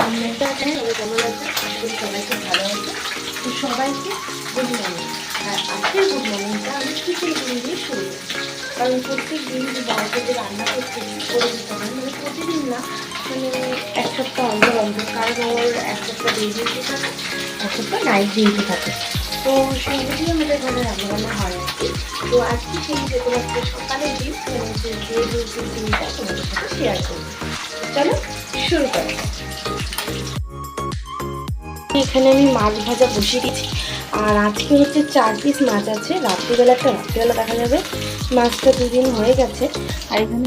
কমেন্টটা আছে, তবে কেমন আছে সবাই খুব ভালো আছে তো সবাইকে গুড মর্নিং আর আজকের গুড মর্নিংটা আমি খিচুড়ি করে দিয়ে শুরু করছি। কারণ প্রত্যেক দিন যে বাড়িতে রান্না করতে করে দিতে হয় মানে প্রতিদিন না মানে এক সপ্তাহ অন্তর অন্তর, কারণ ওর এক সপ্তাহ ডে ডিউটি থাকে, এক সপ্তাহ নাইট ডিউটি থাকে। তো সেই বুঝিয়ে আমাদের ঘরে রান্না বান্না হয় আর কি তো আজকে সেই যে তোমার যে সকালের দিন মানে যে দিনটা তোমাদের সাথে শেয়ার করব। চলো, শুরু করা। এখানে আমি মাছ ভাজা বসিয়ে দিয়েছি। আর আজকে হচ্ছে চার পিস মাছ আছে। রাত্রিবেলা একটা রাত্রিবেলা দেখা যাবে। মাছটা দুদিন হয়ে গেছে। আর এখানে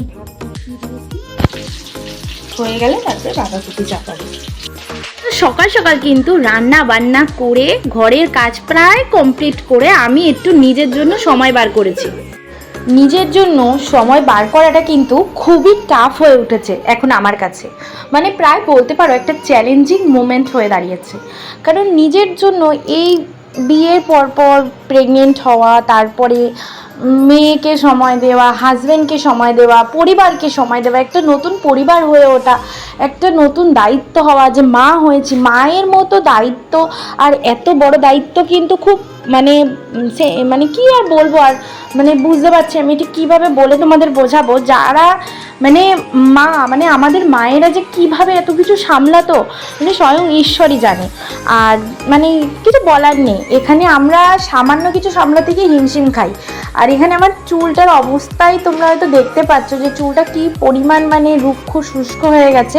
হয়ে গেলে তারপরে বাঁধাকপি চাপাবো। সকাল সকাল কিন্তু রান্না বান্না করে ঘরের কাজ প্রায় কমপ্লিট করে আমি একটু নিজের জন্য সময় বার করেছি। নিজের জন্য সময় বার করাটা কিন্তু খুবই টাফ হয়ে উঠেছে এখন আমার কাছে। মানে প্রায় বলতে পারো একটা চ্যালেঞ্জিং মোমেন্ট হয়ে দাঁড়িয়েছে। কারণ নিজের জন্য এই বিয়ের পর পর প্রেগনেন্ট হওয়া, তারপরে মেয়েকে সময় দেওয়া হাজব্যান্ডকে সময় দেওয়া, পরিবারকে সময় দেওয়া, একটা নতুন পরিবার হয়ে ওঠা, একটা নতুন দায়িত্ব হওয়া, যে মা হয়েছি, মায়ের মতো দায়িত্ব, আর এত বড় দায়িত্ব কিন্তু খুব মানে সে মানে কি আর বলব আর মানে বুঝতে পারছি আমি এটা কীভাবে বলে তোমাদের বোঝাবো, যারা মানে মা মানে আমাদের মায়েরা যে কীভাবে এত কিছু সামলাতো মানে স্বয়ং ঈশ্বরই জানে। আর মানে কিছু বলার নেই, এখানে আমরা সামান্য কিছু সামলাতে গিয়ে হিমশিম খাই। আর এখানে আমার চুলটার অবস্থাই তোমরা হয়তো দেখতে পাচ্ছ যে চুলটা কি পরিমাণ মানে রুক্ষ, শুষ্ক হয়ে গেছে।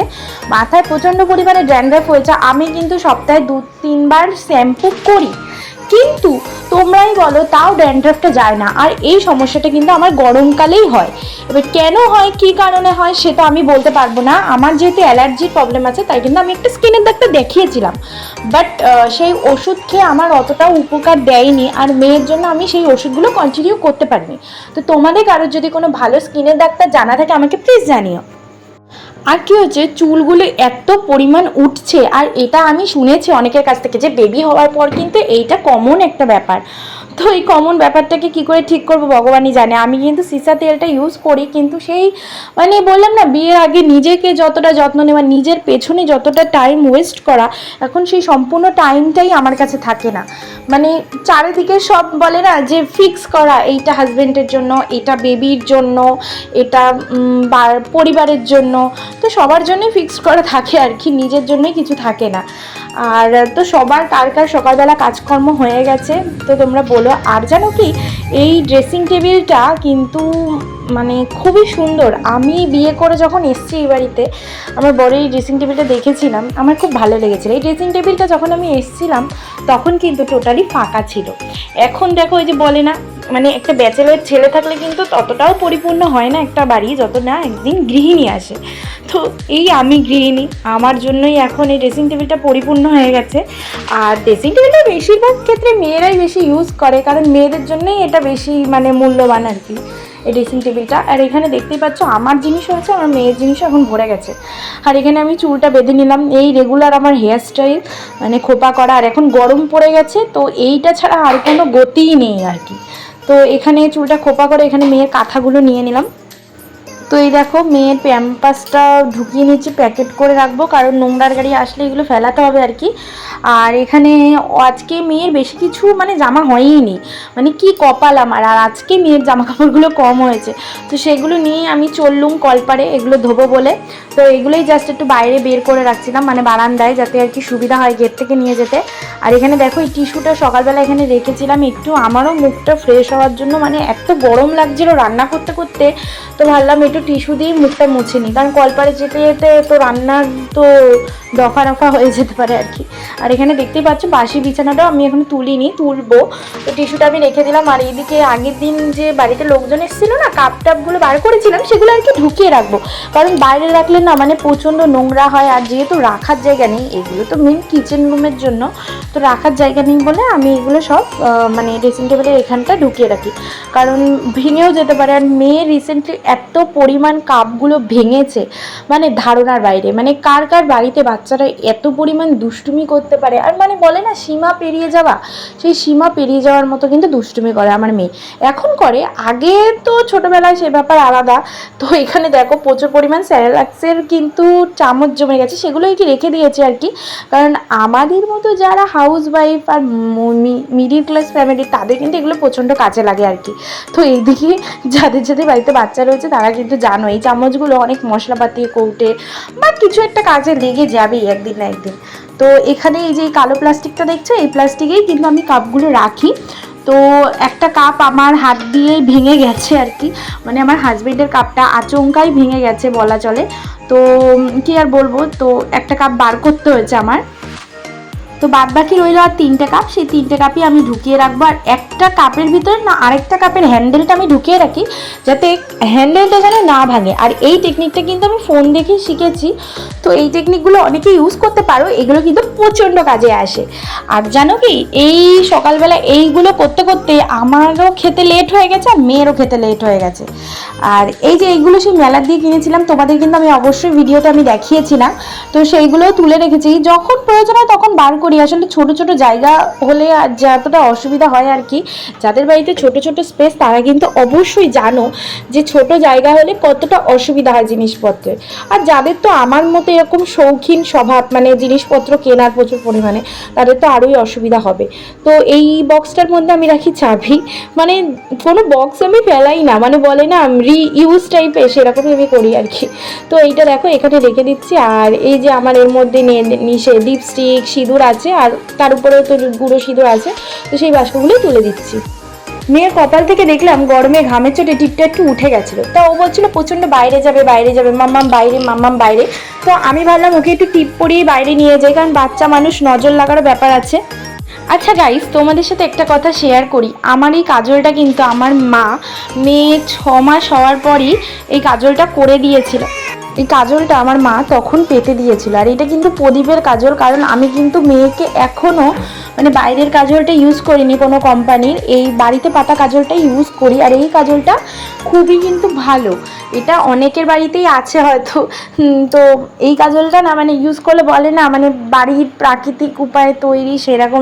মাথায় প্রচণ্ড পরিমাণে ড্যান্ড্রাফ হয়েছে। আমি কিন্তু সপ্তাহে দু তিনবার শ্যাম্পু করি। কিন্তু তোমরাই বলো, তাও ড্যান্ড্রাফটা যায় না। আর এই সমস্যাটা কিন্তু আমার গরমকালেই হয়। এবার কেন হয়, কী কারণে হয় সেটা আমি বলতে পারব না। আমার যেহেতু অ্যালার্জির প্রবলেম আছে, তাই কিন্তু আমি একটা স্কিনের ডাক্তার দেখিয়েছিলাম। বাট সেই ওষুধ খেয়ে আমার অতটাও উপকার দেয়নি, আর মেয়ের জন্য আমি সেই ওষুধগুলো কন্টিনিউ করতে পারিনি। তো তোমাদের কারোর যদি কোনো ভালো স্কিনের ডাক্তার জানা থাকে, আমাকে প্লিজ জানিও। আর কি হচ্ছে, চুলগুলো এত পরিমাণ উঠছে, আর এটা আমি শুনেছি অনেকের কাছ থেকে যে বেবি হওয়ার পর কিন্তু এইটা কমন একটা ব্যাপার। তো এই কমন ব্যাপারটাকে কি করে ঠিক করব ভগবানই জানে। আমি কিন্তু সিসা তেলটা ইউজ করি, কিন্তু সেই মানে বললাম না, বিয়ের আগে নিজেকে যতটা যত্ন নেওয়া নিজের পেছনে যতটা টাইম ওয়েস্ট করা, এখন সেই সম্পূর্ণ টাইমটাই আমার কাছে থাকে না। মানে চারিদিকে সব বলে না যে ফিক্স করা, এইটা হাজবেন্ডের জন্য, এটা বেবির জন্য, এটা পরিবারের জন্য, তো সবার জন্যই ফিক্স করা থাকে আর কি, নিজের জন্যই কিছু থাকে না। আর তো সবার কার কার সকালবেলা কাজকর্ম হয়ে গেছে, তো তোমরা বলো। আর জানো কি, এই ড্রেসিং টেবিলটা কিন্তু মানে খুবই সুন্দর। আমি বিয়ে করে যখন এসেছি এই বাড়িতে, আমার বড় এই ড্রেসিং টেবিলটা দেখেছিলাম, আমার খুব ভালো লেগেছিল। এই ড্রেসিং টেবিলটা যখন আমি এসেছিলাম, তখন কিন্তু টোটালি ফাঁকা ছিল। এখন দেখো ওই যে বলে না মানে একটা ব্যাচেলার ছেলে থাকলে কিন্তু ততটাও পরিপূর্ণ হয় না একটা বাড়ি যত না একদিন গৃহিণী আসে। তো এই আমি গৃহিণী, আমার জন্যই এখন এই ড্রেসিং টেবিলটা পরিপূর্ণ হয়ে গেছে। আর ড্রেসিং টেবিলটা বেশিরভাগ ক্ষেত্রে মেয়েরাই বেশি ইউজ করে, কারণ মেয়েদের জন্যই এটা বেশি মানে মূল্যবান আর কি এই ড্রেসিং টেবিলটা আর এখানে দেখতেই পাচ্ছ, আমার জিনিস আছে আমার মেয়ের জিনিসও এখন ভরে গেছে। আর এখানে আমি চুলটা বেঁধে নিলাম, এই রেগুলার আমার হেয়ার স্টাইল মানে খোপা করা। আর এখন গরম পড়ে গেছে, তো এইটা ছাড়া আর কোনো গতিই নেই আর কি। তো এখানে চুলটা খোপা করে এখানে মেয়ের কাঁথাগুলো নিয়ে নিলাম। তো এই দেখো, মেয়ের প্যাম্পাসটা ঢুকিয়ে নিচ্ছি প্যাকেট করে রাখব, কারণ নোংরার গাড়ি আসলে এগুলো ফেলাতে হবে আর কি। আর এখানে আজকে মেয়ের বেশি কিছু মানে জামা হয়ইনি। মানে কি কপাল আমার, আর আজকে মেয়ের জামা কাপড়গুলো কম হয়েছে। তো সেগুলো নিয়ে আমি চললুম কলপারে, এগুলো ধোবো বলে। তো এগুলোই জাস্ট একটু বাইরে বের করে রাখছিলাম মানে বারান্দায়, যাতে আর কি সুবিধা হয় গেট থেকে নিয়ে যেতে। আর এখানে দেখো, এই টিস্যুটা সকালবেলা এখানে রেখেছিলাম, একটু আমারও মুখটা ফ্রেশ হওয়ার জন্য মানে এত গরম লাগছিল রান্না করতে করতে। তো ভাবলাম একটু টিস্যু দিয়ে মুখটা মুছে নিই। কারণ কলপারে যেতে যেতে তো রান্নার তো দফা রফা হয়ে যেতে পারে আর কি। আর এখানে দেখতেই পাচ্ছ, বাসি বিছানাটাও আমি এখন তুলিনি, তুলবো। তো টিস্যুটা আমি রেখে দিলাম। আর এইদিকে আগের দিন যে বাড়িতে লোকজন এসেছিল না কাপ টাপগুলো বার করেছিলাম, সেগুলো আর কি ঢুকিয়ে রাখব। কারণ বাইরে রাখলে না মানে প্রচণ্ড নোংরা হয়। আর যেহেতু রাখার জায়গা নেই, এগুলো তো মেন কিচেন রুমের জন্য। তো রাখার জায়গা নেই বলে আমি এগুলো সব মানে ড্রেসিং টেবিলের এখানটা ঢুকিয়ে রাখি। কারণ ভেঙেও যেতে পারে। আর মেয়ে রিসেন্টলি এত পরিমাণ কাপগুলো ভেঙেছে মানে ধারণার বাইরে। মানে কার কার বাড়িতে বাচ্চারা এত পরিমাণ দুষ্টুমি করতে পারে? আর মানে বলে না, সীমা পেরিয়ে যাওয়া, সেই সীমা পেরিয়ে যাওয়ার মতো কিন্তু দুষ্টুমি করে আমার মেয়ে। এখন করে, আগে তো ছোটোবেলায় সে ব্যাপার আলাদা। তো এখানে দেখো, প্রচুর পরিমাণ স্যারেলাক্সের কিন্তু চামচ জমে গেছে, সেগুলোই কি রেখে দিয়েছে আর কি? কারণ আমাদের মতো যারা হাউস ওয়াইফ আর মিডিল ক্লাস ফ্যামিলি, তাদের কিন্তু এগুলো প্রচণ্ড কাজে লাগে আর কি। তো এইদিকে যাদের যাদের বাড়িতে বাচ্চা রয়েছে, তারা কিন্তু জানো, এই চামচগুলো অনেক মশলাপাতি, কৌটে বা কিছু একটা কাজে লেগে যাবেই একদিন না একদিন। তো এখানে এই যে কালো প্লাস্টিকটা দেখছ, এই প্লাস্টিকেই কিন্তু আমি কাপগুলো রাখি। তো একটা কাপ আমার হাত দিয়েই ভেঙে গেছে আর কি। মানে আমার হাজবেন্ডের কাপটা আচমকাই ভেঙে গেছে বলা চলে। তো কি আর বলব, তো একটা কাপ বার করতে হয়েছে আমার। তো বাদ বাকি রইল আর তিনটে কাপ, সেই তিনটে কাপই আমি ঢুকিয়ে রাখব। আর একটা কাপের ভিতরে না আরেকটা কাপের হ্যান্ডেলটা আমি ঢুকিয়ে রাখি, যাতে হ্যান্ডেলটা যেন না ভাঙে। আর এই টেকনিকটা কিন্তু আমি ফোন দেখে শিখেছি। তো এই টেকনিকগুলো অনেকে ইউজ করতে পারো, এগুলো কিন্তু প্রচণ্ড কাজে আসে। আর জানো কি, এই সকালবেলা এইগুলো করতে করতে আমারও খেতে লেট হয়ে গেছে, আর মেয়েরও খেতে লেট হয়ে গেছে। আর এই যে এইগুলো সেই মেলার দিয়ে কিনেছিলাম, তোমাদের কিন্তু আমি অবশ্যই ভিডিওতে আমি দেখিয়েছিলাম। তো সেইগুলোও তুলে রেখেছি। যখন প্রয়োজন হয় তখন বার করি আসলে ছোট ছোট জায়গা হলে আর যতটা অসুবিধা হয় আর কি, যাদের বাড়িতে ছোট ছোট স্পেস তারা কিন্তু অবশ্যই জানো যে ছোট জায়গা হলে কতটা অসুবিধা হয় জিনিসপত্রের। আর যাদের তো আমার মতো এরকম শৌখিন স্বভাব মানে জিনিসপত্র কেনার প্রচুর পরিমাণে, তাদের তো আরোই অসুবিধা হবে। তো এই বক্সটার মধ্যে আমি রাখি চাবি। মানে কোনো বক্স আমি ফেলাই না মানে বলে না রি ইউজ টাইপের সেরকমই আমি করি আর কি। তো এইটা দেখো, এখানে রেখে দিচ্ছি। আর এই যে আমার এর মধ্যে নিয়ে নিশে লিপস্টিক সিঁদুর আছে আর তার উপরেও তো গুঁড়ো সিঁদুর আছে। তো সেই বাষ্পগুলোই তুলে দিচ্ছি। মেয়ের কপাল থেকে দেখলাম গরমে ঘামের চোটে টিপটা একটু উঠে গেছিল। তা ও বলছিল, প্রচণ্ড বাইরে যাবে বাইরে যাবে, মাম্মাম বাইরে মাম্মাম বাইরে। তো আমি ভাবলাম, ওকে একটু টিপ পরিয়ে বাইরে নিয়ে যাই, কারণ বাচ্চা মানুষ নজর লাগারও ব্যাপার আছে। আচ্ছা গাইস তোমাদের সাথে একটা কথা শেয়ার করি। আমার এই কাজলটা কিন্তু আমার মা মেয়ে ছ মাস হওয়ার পরই এই কাজলটা করে দিয়েছিল। এই কাজলটা আমার মা তখন পেতে দিয়েছিল। আর এটা কিন্তু প্রদীপের কাজল, কারণ আমি কিন্তু মেয়েকে এখনও মানে বাইরের কাজলটা ইউজ করিনি কোনো কোম্পানির এই বাড়িতে পাতা কাজলটাই ইউজ করি, আর এই কাজলটা খুবই কিন্তু ভালো। এটা অনেকের বাড়িতেই আছে হয়তো। তো এই কাজলটা না মানে ইউজ করলে বলে না মানে বাড়ির প্রাকৃতিক উপায়ে তৈরি সেরকম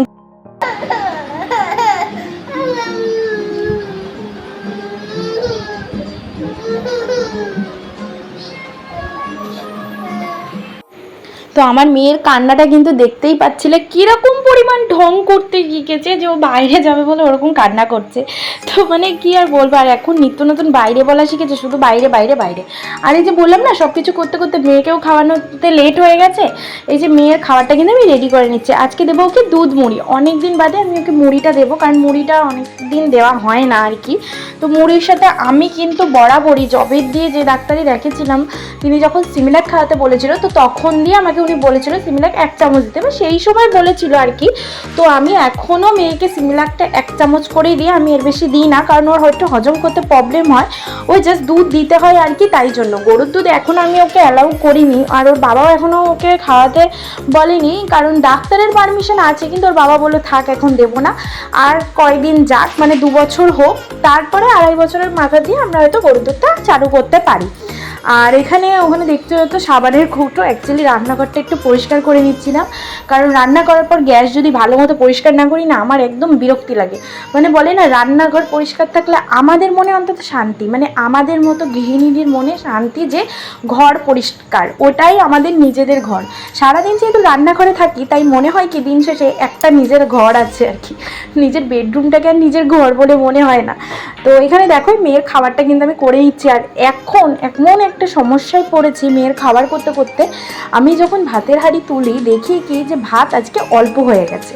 তো আমার মেয়ের কান্নাটা কিন্তু দেখতেই পাচ্ছিলে। কীরকম পরিমাণ ঢং করতে শিখেছে যে ও বাইরে যাবে বলে ওরকম কান্না করছে। তো মানে কি আর বলব, আর এখন নিত্য নতুন বাইরে বলা শিখেছে, শুধু বাইরে বাইরে বাইরে। আর এই যে বললাম না সব কিছু করতে করতে মেয়েকেও খাওয়ানোতে লেট হয়ে গেছে। এই যে মেয়ের খাবারটা কিন্তু আমি রেডি করে নিচ্ছি। আজকে দেবো ওকে দুধ মুড়ি। অনেক দিন বাদে আমি ওকে মুড়িটা দেবো, কারণ মুড়িটা অনেক দিন দেওয়া হয় না আর কি। তো মুড়ির সাথে আমি কিন্তু বরাবরই জবের দিয়ে যে ডাক্তারই দেখেছিলাম তিনি যখন সিমিলার খাওয়াতে বলেছিল, তো তখন দিয়ে আমাকে উনি বলেছিল সিমিলাক এক চামচ দিতে। বা সেই সময় বলেছিল আর কি, তো আমি এখনও মেয়েকে সিমিলাকটা এক চামচ করেই দিই আমি এর বেশি দিই না, কারণ ওর হয়তো হজম করতে প্রবলেম হয়। ওই জাস্ট দুধ দিতে হয় আর কি তাই জন্য। গরুর দুধ এখন আমি ওকে অ্যালাউ করিনি আর ওর বাবাও এখনও ওকে খাওয়াতে বলেনি, কারণ ডাক্তারের পারমিশন আছে, কিন্তু ওর বাবা বলে থাক, এখন দেবো না। আর কয়দিন যাক মানে দু বছর হোক, তারপরে আড়াই বছরের মাথা দিয়ে আমরা হয়তো গরুর দুধটা চালু করতে পারি। আর এখানে ওখানে দেখতে হতো সাবানের কৌটো অ্যাকচুয়ালি রান্নাঘরটা একটু পরিষ্কার করে নিচ্ছিলাম। কারণ রান্না করার পর গ্যাস যদি ভালো মতো পরিষ্কার না করি না, আমার একদম বিরক্তি লাগে। মানে বলে না, রান্নাঘর পরিষ্কার থাকলে আমাদের মনে অন্তত শান্তি। মানে আমাদের মতো গৃহিণীদের মনে শান্তি যে ঘর পরিষ্কার। ওটাই আমাদের নিজেদের ঘর। সারাদিন যেহেতু রান্নাঘরে থাকি, তাই মনে হয় কি দিন শেষে একটা নিজের ঘর আছে আর কি। নিজের বেডরুমটাকে আর নিজের ঘর বলে মনে হয় না। তো এখানে দেখো, মেয়ের খাবারটা কিন্তু আমি করে নিচ্ছি। আর এখন, এক এমন একটা সমস্যায় পড়েছি মেয়ের খাবার করতে করতে। আমি যখন ভাতের হাঁড়ি তুলি, দেখি কি যে ভাত আজকে অল্প হয়ে গেছে।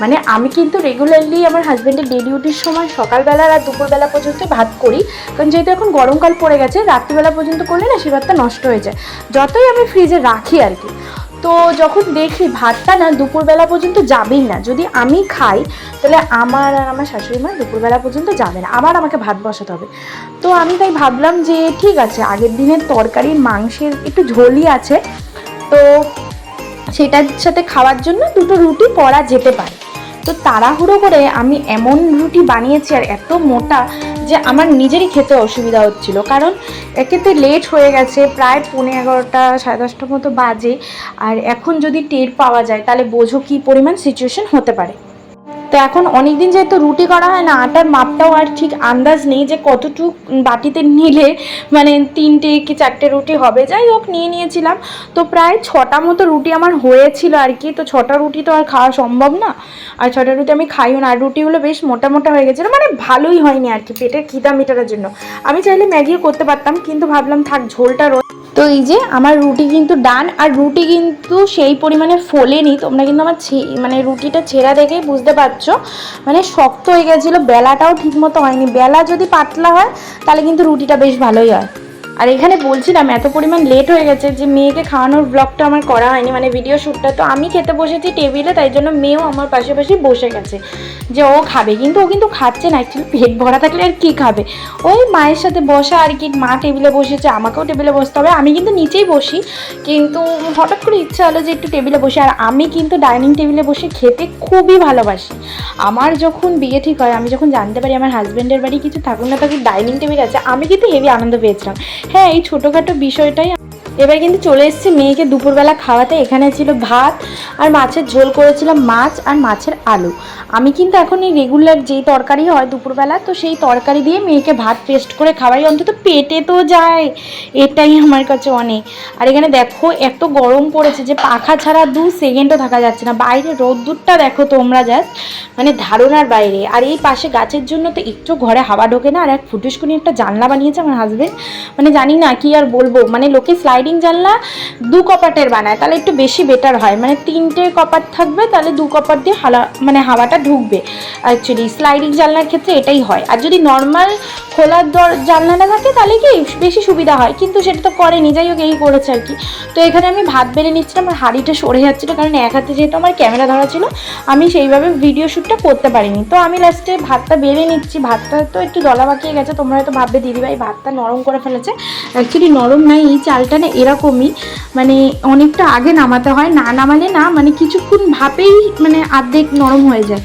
মানে আমি কিন্তু রেগুলারলি আমার হাজব্যান্ডের ডে ডিউটির সময় সকালবেলা আর দুপুরবেলা পর্যন্ত ভাত করি। কারণ যেহেতু এখন গরমকাল পড়ে গেছে, রাত্রিবেলা পর্যন্ত করলে না সে ভাতটা নষ্ট হয়ে যায়। যতই আমি ফ্রিজে রাখি আর কি। তো যখন দেখি ভাতটা না দুপুরবেলা পর্যন্ত যাবেই না, যদি আমি খাই, তাহলে আমার আর আমার শাশুড়ি মা দুপুরবেলা পর্যন্ত যাবে না, আবার আমাকে ভাত বসাতে হবে। তো আমি তাই ভাবলাম যে ঠিক আছে, আগের দিনের তরকারির মাংসের একটু ঝোলই আছে, তো সেটার সাথে খাওয়ার জন্য দুটো রুটি পরা যেতে পারে। তো তাড়াহুড়ো করে আমি এমন রুটি বানিয়েছি আর এত মোটা যে আমার নিজেরই খেতে অসুবিধা হচ্ছিল। কারণ একেতে লেট হয়ে গেছে, প্রায় পৌনে এগারোটা, সাড়ে দশটার মতো বাজে। আর এখন যদি টের পাওয়া যায়, তাহলে বোঝো কী পরিমাণ সিচুয়েশন হতে পারে। তো এখন অনেক দিন যেহেতু রুটি করা হয় না, আটার মাপটাও আর ঠিক আন্দাজ নেই যে কতটুক বাটিতে নিলে মানে তিনটে কি চারটে রুটি হবে। যাই হোক, নিয়ে নিয়েছিলাম। তো প্রায় ছটা মতো রুটি আমার হয়েছিল আর কি। তো ছটা রুটি তো আর খাওয়া সম্ভব না। আর ছটা রুটি আমি খাইও না। আর রুটিগুলো বেশ মোটা মোটা হয়ে গেছিল। মানে ভালোই হয়নি আর কি, পেটের খিদা মেটানোর জন্য। আমি চাইলে ম্যাগিও করতে পারতাম, কিন্তু ভাবলাম থাক, ঝোলটা রো তো এই যে আমার রুটি কিন্তু ডান, আর রুটি কিন্তু সেই পরিমাণে ফোলেনি। তোমরা কিন্তু আমার মানে রুটিটা ছেঁড়া দেখেই বুঝতে পারছ। মানে শক্ত হয়ে গেছিল, বেলাটাও ঠিকমতো হয়নি। বেলা যদি পাতলা হয়, তাহলে কিন্তু রুটিটা বেশ ভালোই হয়। আর এখানে বলছিলাম এত পরিমাণ লেট হয়ে গেছে যে মেয়েকে খাওয়ানোর ব্লগটা আমার করা হয়নি মানে ভিডিও শ্যুটটা তো আমি খেতে বসেছি টেবিলে তাই জন্য মেয়েও আমার পাশে পাশে বসে গেছে যে ও খাবে। কিন্তু ও কিন্তু খাচ্ছে না অ্যাকচুয়ালি পেট ভরা থাকলে আর কী খাবে? ওই মায়ের সাথে বসা আর কি, মা টেবিলে বসেছে, আমাকেও টেবিলে বসতে হবে। আমি কিন্তু নিচেই বসি, কিন্তু হঠাৎ করে ইচ্ছা হলো যে একটু টেবিলে বসে। আর আমি কিন্তু ডাইনিং টেবিলে বসে খেতে খুবই ভালোবাসি। আমার যখন বিয়ে ঠিক হয়, আমি যখন জানতে পারি আমার হাজব্যান্ডের বাড়ি কিছু থাকুক না থাকুক ডাইনিং টেবিল আছে, আমি কিন্তু হেভি আনন্দ পেয়েছিলাম। হ্যাঁ এই ছোটোখাটো বিষয়টাই এবার কিন্তু চলে এসেছি মেয়েকে দুপুরবেলা খাওয়াতে। এখানে ছিল ভাত আর মাছের ঝোল করেছিলাম মাছ আর মাছের আলু। আমি কিন্তু এখন এই রেগুলার যেই তরকারি হয় দুপুরবেলা, তো সেই তরকারি দিয়ে মেয়েকে ভাত পেস্ট করে খাওয়াই। অন্তত পেটে তো যায়। এটাই আমার কাছে অনেক। আর এখানে দেখো, এত গরম পড়েছে যে পাখা ছাড়া দু সেকেন্ডও থাকা যাচ্ছে না। বাইরে রোদ্দুরটা দেখো তোমরা জাস্ট মানে ধারণার বাইরে। আর এই পাশে গাছের জন্য তো একটু ঘরে হাওয়া ঢোকে না। আর এক ফুটুসকুনি একটা জানলা বানিয়েছে আমার হাজবেন্ড মানে জানি না কি আর বলব। মানে লোকে স্লাইডিং জানলা দু কপাটের বানায়। তাহলে একটু বেশি বেটার হয়। মানে তিনটে কপাট থাকবে, তাহলে দু কপাট দিয়ে হালা মানে হাওয়াটা ঢুকবে। অ্যাকচুয়ালি স্লাইডিং জানলার ক্ষেত্রে এটাই হয়। আর যদি নর্মাল খোলার দর, জানলাটা থাকে, তাহলে কি বেশি সুবিধা হয়। কিন্তু সেটা তো করেনি। যাই হোক, এই করেছে আর কি। তো এখানে আমি ভাত বেড়ে নিচ্ছিলাম আর হাঁড়িটা সরে যাচ্ছিল, কারণ এক হাতে যেহেতু আমার ক্যামেরা ধরা ছিল, আমি সেইভাবে ভিডিও শ্যুটটা করতে পারিনি। তো আমি লাস্টে ভাতটা বেড়ে নিচ্ছি। ভাতটা তো একটু দলা বাকিয়ে গেছে, তোমরা হয়তো ভাববে, দিদিভাই, ভাতটা নরম করে ফেলেছে। অ্যাকচুয়ালি নরম নাই, এই চালটা না এরকমই মানে অনেকটা আগে নামাতে হয়। না নামালে না মানে কিছুক্ষণ ভাপেই মানে আর্ধেক নরম হয়ে যায়।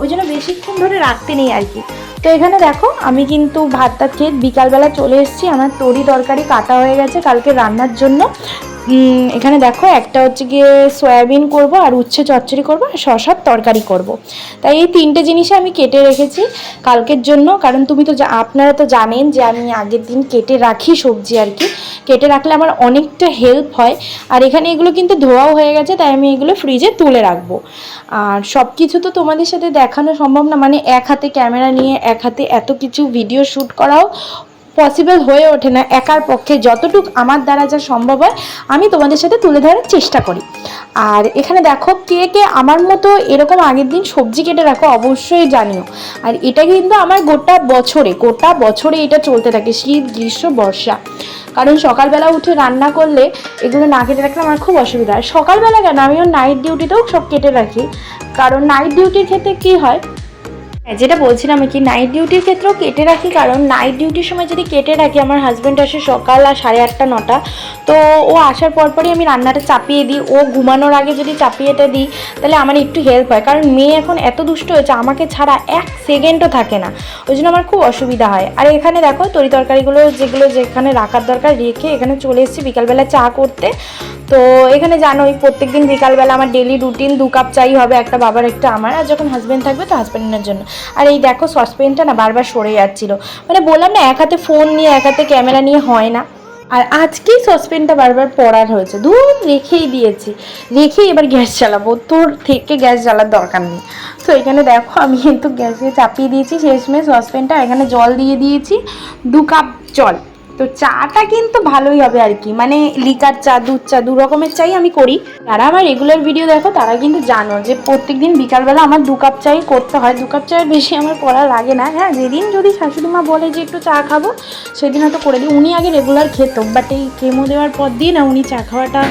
ওই জন্য বেশিক্ষণ ধরে রাখতে নেই আর কি। তো এখানে দেখো, আমি কিন্তু ভাতটা খেয়ে বিকালবেলা চলে এসেছি। আমার তরি তরকারি কাটা হয়ে গেছে কালকে রান্নার জন্য। এখানে দেখো একটা হচ্ছে গিয়ে সয়াবিন করব আর উচ্ছে চচ্চড়ি করব আর শশার তরকারি করব। তাই এই তিনটে জিনিসই আমি কেটে রেখেছি কালকের জন্য। কারণ তুমি তো আপনারা তো জানেন যে আমি আগের দিন কেটে রাখি সবজি আর কি। কেটে রাখলে আমার অনেকটা হেল্প হয়। আর এখানে এগুলো কিন্তু ধোয়াও হয়ে গেছে, তাই আমি এগুলো ফ্রিজে তুলে রাখব। আর সব কিছু তো তোমাদের সাথে দেখানো সম্ভব না। মানে এক হাতে ক্যামেরা নিয়ে এক হাতে এত কিছু ভিডিও শ্যুট করাও পসিবল হয়ে ওঠে না একার পক্ষে যতটুক আমার দ্বারা যা সম্ভব হয় আমি তোমাদের সাথে তুলে ধরার চেষ্টা করি। আর এখানে দেখো কে কে আমার মতো এরকম আগের দিন সবজি কেটে রাখো অবশ্যই জানিও। আর এটা কিন্তু আমার গোটা বছরে গোটা বছরে এটা চলতে থাকে শীত গ্রীষ্ম বর্ষা। কারণ সকালবেলা উঠে রান্না করলে এগুলো না কেটে রাখলে আমার খুব অসুবিধা হয়। সকালবেলা কেন? আমিও নাইট ডিউটিতেও সব কেটে রাখি। কারণ নাইট ডিউটির ক্ষেত্রে কী হয় হ্যাঁ, যেটা বলছিলাম কি নাইট ডিউটির ক্ষেত্রেও কেটে রাখি, কারণ নাইট ডিউটির সময় যদি কেটে রাখি, আমার হাজব্যান্ড আসে সকাল আর সাড়ে আটটা, নটা, তো ও আসার পরপরই আমি রান্নাটা চাপিয়ে দিই, ও ঘুমানোর আগে যদি চাপিয়েটা দিই, তাহলে আমার একটু হেল্প হয়, কারণ মেয়ে এখন এত দুষ্ট হয়েছে, আমাকে ছাড়া এক সেকেন্ডও থাকে না, ওই জন্য আমার খুব অসুবিধা হয়। আর এখানে দেখো, তরি তরকারিগুলো যেগুলো যেখানে রাখার দরকার, রেখে এখানে চলে এসেছি, বিকালবেলা চা করতে তো এখানে জানোই প্রত্যেক দিন বিকালবেলা আমার ডেলি রুটিন দু কাপ চাই হবে, একটা বাবার, একটা আমার, আর যখন হাজব্যান্ড থাকবে তো হাজব্যান্ডের জন্য। আর এই দেখো সসপেনটা না বারবার সরে যাচ্ছিল। মানে বললাম না, এক হাতে ফোন নিয়ে, এক হাতে ক্যামেরা নিয়ে হয় না। আর আজকেই সসপেনটা বারবার পড়ার হয়েছে। দূর রেখেই দিয়েছি। রেখেই এবার গ্যাস চালাবো তোর থেকে গ্যাস জ্বালার দরকার নেই। তো এখানে দেখো, আমি কিন্তু গ্যাসে চাপিয়ে দিয়েছি শেষমেশ সসপেনটা এখানে জল দিয়ে দিয়েছি। দু কাপ জল। তো চাটা কিন্তু ভালোই হবে আর কি। মানে লিকার চা, দুধ চা, দু রকমের চাই আমি করি। যারা আমার রেগুলার ভিডিও দেখো, তারা কিন্তু জানো যে প্রত্যেকদিন বিকালবেলা আমার দু কাপ চাই করতে হয়। দু কাপ চায়ের বেশি আমার করা লাগে না। হ্যাঁ যেদিন যদি শাশুড়িমা বলে যে একটু চা খাব সেদিন হয়তো করে দিই। উনি আগে রেগুলার খেত। বাট এই কেমো দেওয়ার পর দিয়ে না উনি চা খাওয়াটা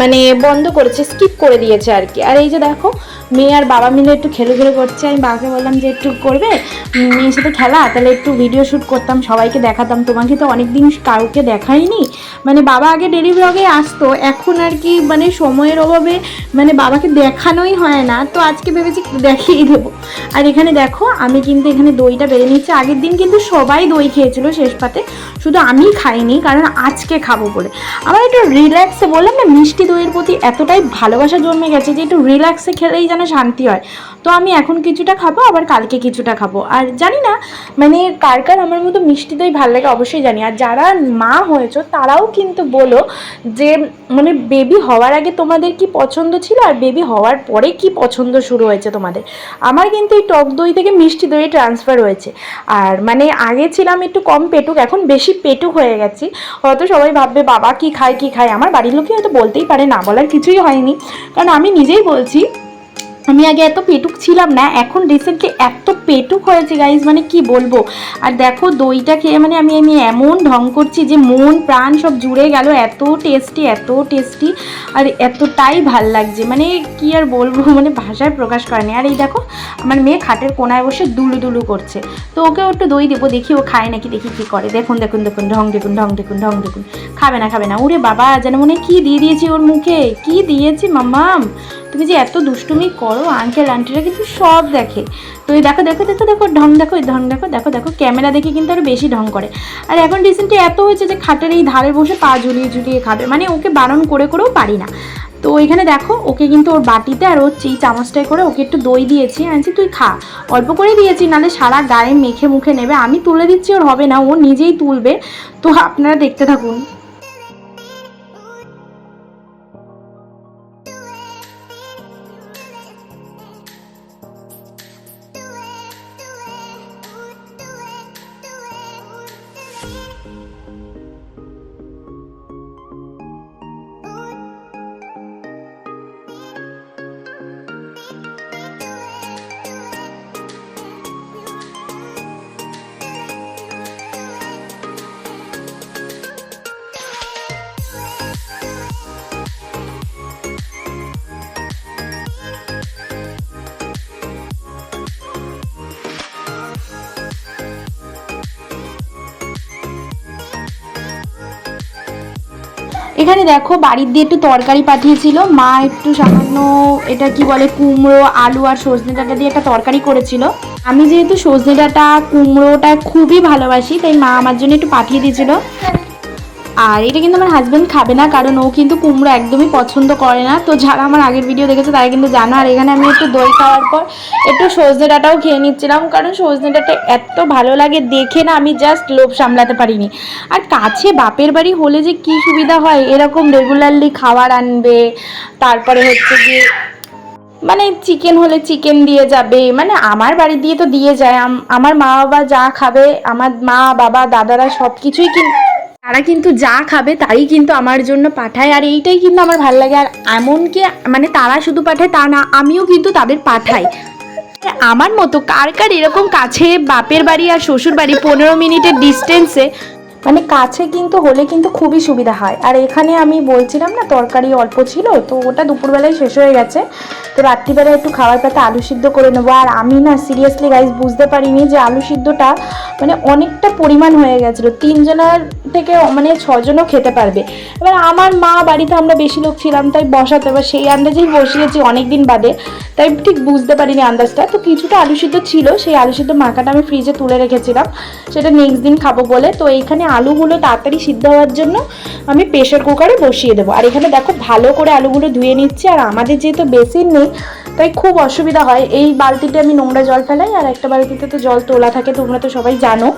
মানে বন্ধ করেছে স্কিপ করে দিয়েছে আর কি আর এই যে দেখো, মেয়ে আর বাবা মিলে একটু খেলে খেলে করছে। আমি বাবাকে বললাম যে, একটু করবে? মেয়ের সাথে খেলা? তাহলে একটু ভিডিও শ্যুট করতাম, সবাইকে দেখাতাম। তোমাকে তো অনেক দিন কাউকে দেখাইনি। মানে বাবা আগে ডেলি ব্লগে আসতো, এখন আর কি মানে সময়ের অভাবে মানে বাবাকে দেখানোই হয় না। তো আজকে ভেবেছি দেখিয়ে দেবো। আর এখানে দেখো, আমি কিন্তু এখানে দইটা বেড়ে নিচ্ছি আগের দিন কিন্তু সবাই দই খেয়েছিল শেষ পাতে। শুধু আমি খাইনি, কারণ আজকে খাব বলে। আমার একটু রিল্যাক্সে বললাম না, মিষ্টি দইয়ের প্রতি এতটাই ভালোবাসা জন্মে গেছে যে একটু রিল্যাক্সে খেলেই যেন শান্তি হয়। তো আমি এখন কিছুটা খাব, আবার কালকে কিছুটা খাব। আর জানি না মানে কার কার আমার মতো মিষ্টি দই ভালো লাগে অবশ্যই জানি। আর যারা মা হয়েছো, তারাও কিন্তু বলো যে মানে বেবি হওয়ার আগে তোমাদের কি পছন্দ ছিল, আর বেবি হওয়ার পরে কি পছন্দ শুরু হয়েছে তোমাদের? আমার কিন্তু এই টক দই থেকে মিষ্টি দইয়ে ট্রান্সফার হয়েছে। আর মানে আগে ছিলাম একটু কম পেটুক, এখন বেশি পেটুক হয়ে গেছি। হয়তো সবাই ভাববে, বাবা, কি খায় কি খায়? আমার বাড়ির লোকে হয়তো বলতেই পারে না বলার কিছুই হয়নি। কারণ আমি নিজেই বলছি আমি আগে এত পেটুক ছিলাম না, এখন রিসেন্টলি এত পেটুক হয়েছে গাইজ মানে কি বলব? আর দেখো দইটা খেয়ে মানে আমি আমি এমন ঢং করছি যে মন, প্রাণ সব জুড়ে গেল, এত টেস্টি এত টেস্টি আর এতটাই ভালো লাগছে। মানে কি আর বলব মানে ভাষায় প্রকাশ করেনি। আর এই দেখো, আমার মেয়ে খাটের কোনায় বসে দুলু দুলু করছে। তো ওকে একটু দই দেবো, দেখি ও খায় নাকি, দেখি কি করে। দেখুন দেখুন দেখুন, ঢং দেখুন ঢং দেখুন ঢং, দেখুন। খাবে না খাবে না। ওরে বাবা, যেন মনে কি দিয়ে দিয়েছি ওর মুখে? কি দিয়েছি, মাম্মাম? তুমি যে এত দুষ্টুমি করো আঙ্কেল আন্টিরা কিন্তু সব দেখে। তো এই দেখো দেখো দেখো দেখো, ঢং দেখো ঢং, দেখো দেখো দেখো ক্যামেরা দেখে কিন্তু আরও বেশি ঢং করে। আর এখন রিসেন্টলি এত হয়েছে যে খাটের এই ধারে বসে পা ঝুলিয়ে ঝুলিয়ে খাবে। মানে ওকে বারণ করে করেও পারি না। তো ওইখানে দেখো, ওকে কিন্তু ওর বাটিতে আর ওর এই চামচটায় করে ওকে একটু দই দিয়েছি। আনছি তুই খা। অল্প করে দিয়েছি, নাহলে সারা গায়ে মেখে মুখে নেবে। আমি তুলে দিচ্ছি, ওর হবে না, ও নিজেই তুলবে। তো আপনারা দেখতে থাকুন। এখানে দেখো, বাড়ির দিয়ে একটু তরকারি পাঠিয়েছিল। মা একটু সামান্য এটা কি বলে, কুমড়ো, আলু আর সজনে ডাঁটা দিয়ে একটা তরকারি করেছিল। আমি যেহেতু সজনে ডাঁটা, কুমড়োটা খুবই ভালোবাসি, তাই মা আমার জন্য একটু পাঠিয়ে দিয়েছিল। আর এটা কিন্তু আমার হাজব্যান্ড খাবে না, কারণ ও কিন্তু কুমড়ো একদমই পছন্দ করে না। তো যারা আমার আগের ভিডিও দেখেছে, তারা কিন্তু জানো। আর এখানে আমি একটু দই খাওয়ার পর একটু সজনে ডাঁটাও খেয়ে নিচ্ছিলাম, কারণ সজনে ডাঁটা এত ভালো লাগে দেখে না আমি জাস্ট লোভ সামলাতে পারিনি। আর কাছে বাপের বাড়ি হলে যে কি সুবিধা হয়? এরকম রেগুলারলি খাবার আনবে, তারপরে হচ্ছে গিয়ে মানে চিকেন হলে চিকেন দিয়ে যাবে মানে আমার বাড়ি দিয়ে তো দিয়ে যায়। আমার মা বাবা যা খাবে, আমার মা, বাবা, দাদারা সব কিছুই কিন্তু তারা কিন্তু যা খাবে তাই কিন্তু আমার জন্য পাঠায়, আর এইটাই কিন্তু আমার ভালো লাগে। আর এমনকি মানে তারা শুধু পাঠায় তা না, আমিও কিন্তু তাদের পাঠাই। আমার মতো কার কার এরকম কাছে বাপের বাড়ি আর শ্বশুর বাড়ি পনেরো মিনিটের ডিস্টেন্সে মানে কাছে কিন্তু হলে কিন্তু খুবই সুবিধা হয়। আর এখানে আমি বলছিলাম না, তরকারি অল্প ছিল, তো ওটা দুপুরবেলায় শেষ হয়ে গেছে। তো রাত্রিবেলা একটু খাবার পাতে আলু সিদ্ধ করে নেব। আর আমি না সিরিয়াসলি গাইজ বুঝতে পারিনি যে আলু সিদ্ধটা মানে অনেকটা পরিমাণ হয়ে গেছিল। তিনজনের থেকে মানে ছজনও খেতে পারবে। এবার আমার মা বাড়িতে আমরা বেশি লোক ছিলাম, তাই বসাতে এবার সেই আন্দাজেই বসিয়েছি অনেক দিন বাদে। তাই ঠিক বুঝতে পারিনি আন্দাজটা। তো কিছুটা আলু সিদ্ধ ছিল, সেই আলু সিদ্ধ মাখাটা আমি ফ্রিজে তুলে রেখেছিলাম। সেটা নেক্সট দিন খাব বলে। তো এইখানে আলুগুলো তাড়াতাড়ি সিদ্ধ হওয়ার জন্য আমি প্রেশার কুকারে বসিয়ে দেবো। আর এখানে দেখো ভালো করে আলুগুলো ধুয়ে নিচ্ছি। আর আমাদের যেহেতু বেসিন নেই, তাই খুব অসুবিধা হয়। এই বালতিতে আমি নোংরা জল ফেলাই, আর একটা বালতিতে তো জল তোলা থাকে, তোমরা তো সবাই জানো?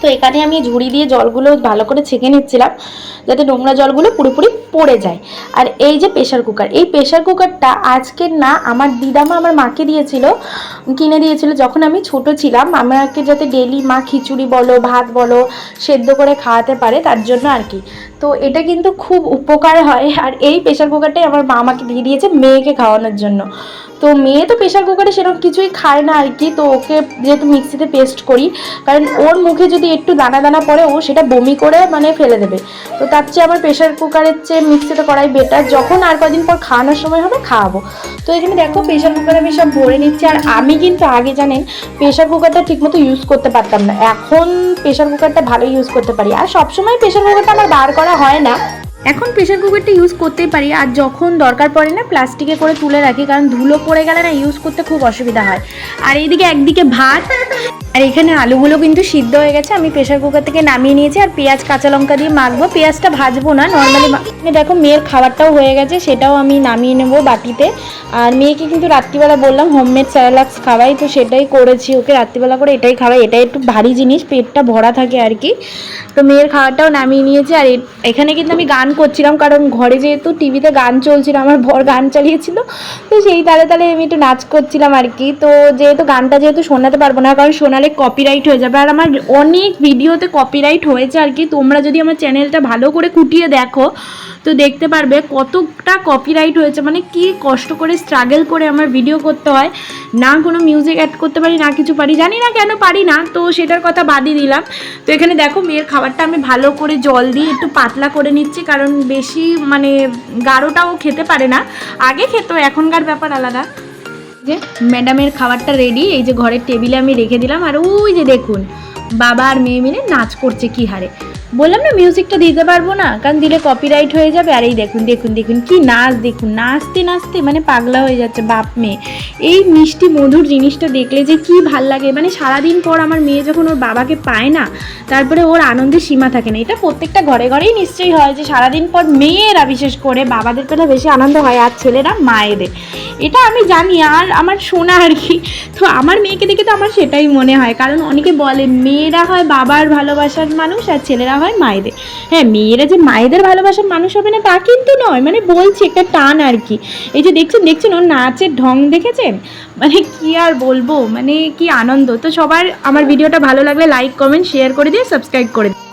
তো এখানে আমি ঝুড়ি দিয়ে জলগুলো ভালো করে ছেঁকে নিচ্ছিলাম, যাতে নোংরা জলগুলো পুরোপুরি পড়ে যায়। আর এই যে প্রেশার কুকার, এই প্রেশার কুকারটা আজকের না আমার দিদামা আমার মাকে দিয়েছিল, কিনে দিয়েছিল যখন আমি ছোট ছিলাম। আমাকে যাতে ডেলি মা খিচুড়ি বলো, ভাত বলো, সেদ্ধ করে খাওয়াতে পারে, তার জন্য আর কি। তো এটা কিন্তু খুব উপকার হয়। আর এই প্রেশার কুকারটাই আমার মা আমাকে দিয়ে দিয়েছে মেয়েকে খাওয়ানোর জন্য। তো মেয়ে তো প্রেশার কুকারে সেরকম কিছুই খায় না আর কি তো ওকে যেহেতু মিক্সিতে পেস্ট করি, কারণ ওর মুখে যদি একটু দানা দানা পড়ে, ও সেটা বমি করে মানে ফেলে দেবে। তো তার চেয়ে আমার প্রেশার কুকারের চেয়ে মিক্সিতে করাই বেটার যখন আর কদিন পর খাওয়ানোর সময় হবে, খাওয়াবো। তো এখানে দেখো প্রেশার কুকারে আমি সব ভরে নিচ্ছি। আর আমি কিন্তু আগে জানেন প্রেশার কুকারটা ঠিকমতো ইউজ করতে পারতাম না। এখন প্রেশার কুকারটা ভালো ইউজ করতে পারি। আর সবসময় প্রেশার কুকারটা আমার বার করা হয় না। এখন প্রেশার কুকারটা ইউজ করতেই পারি, আর যখন দরকার পড়ে না প্লাস্টিকে করে তুলে রাখি, কারণ ধুলো পড়ে গেলে না ইউজ করতে খুব অসুবিধা হয়। আর এইদিকে একদিকে ভাত আর এখানে আলুগুলো কিন্তু সিদ্ধ হয়ে গেছে, আমি প্রেশার কুকার থেকে নামিয়ে নিয়েছি আর পেঁয়াজ, কাঁচা লঙ্কা দিয়ে মাখবো। পেঁয়াজটা ভাজবো না নর্মালি দেখো মেয়ের খাবারটাও হয়ে গেছে, সেটাও আমি নামিয়ে নেব বাটিতে। আর মেয়েকে কিন্তু রাত্রিবেলা বললাম হোমমেড স্যারালাক্স খাওয়াই, তো সেটাই করেছি ওকে, রাত্রিবেলা করে এটাই খাওয়াই। এটাই একটু ভারী জিনিস, পেটটা ভরা থাকে আর কি। তো মেয়ের খাবারটাও নামিয়ে নিয়েছি, আর এখানে কিন্তু আমি গান করছিলাম, কারণ ঘরে যেহেতু টিভিতে গান চলছিল, আমার বর গান চালিয়েছিল, তো সেই তালে তালে আমি একটু নাচ করছিলাম আর কি। তো যেহেতু গানটা যেহেতু শোনাতে পারব না, কারণ শোনালে কপিরাইট হয়ে যাবে। আর আমার অনেক ভিডিওতে কপিরাইট হয়েছে আর কি। তোমরা যদি আমার চ্যানেলটা ভালো করে কুটিয়ে দেখো, তো দেখতে পারবে কতটা কপিরাইট হয়েছে। মানে কি কষ্ট করে স্ট্রাগল করে আমার ভিডিও করতে হয়। না কোনো মিউজিক অ্যাড করতে পারি, না কিছু পারি। জানি না কেন পারি না, তো সেটার কথা বাদই দিলাম। তো এখানে দেখো মেয়ের খাবারটা আমি ভালো করে জল দিয়ে একটু পাতলা করে নিচ্ছি, কারণ বেশি মানে গাঢ়টাও খেতে পারে না। আগে খেত, এখনকার ব্যাপার আলাদা। যে ম্যাডামের খাবারটা রেডি এই যে ঘরের টেবিলে আমি রেখে দিলাম। আর ওই যে দেখুন, বাবা আর মেয়ে মিলে নাচ করছে কি হারে। বললাম না মিউজিকটা দিতে পারব না, কারণ দিলে কপিরাইট হয়ে যাবে। আর এই দেখুন দেখুন দেখুন, কি নাচ, দেখুন, নাচতে নাচতে মানে পাগলা হয়ে যাচ্ছে, বাপ মেয়ে। এই মিষ্টি, মধুর জিনিসটা দেখলে যে কি ভালো লাগে। মানে সারাদিন পর আমার মেয়ে যখন ওর বাবাকে পায় না, তারপরে ওর আনন্দের সীমা থাকে না। এটা প্রত্যেকটা ঘরে ঘরেই নিশ্চয়ই হয় যে সারাদিন পর মেয়েরা বিশেষ করে বাবাদের পেলে বেশি আনন্দ হয় আর ছেলেরা মায়েদের। এটা আমি জানি, আর আমার শোনা আর কি। তো আমার মেয়েকে দেখে তো আমার সেটাই মনে হয়। কারণ অনেকে বলে, মেয়েরা হয় বাবার ভালোবাসার মানুষ আর ছেলেরা হয় মায়েদের। হ্যাঁ মেয়েরা যে মায়েদের ভালোবাসার মানুষ হবে না তা কিন্তু নয়। মানে বলছি একটা টান আর কি। এই যে দেখছেন দেখছেন ওর নাচের ঢং দেখেছেন? মানে কি আর বলব? মানে কি আনন্দ। তো সবার আমার ভিডিওটা ভালো লাগলে লাইক কমেন্ট শেয়ার করে দিয়ে সাবস্ক্রাইব করে দিন।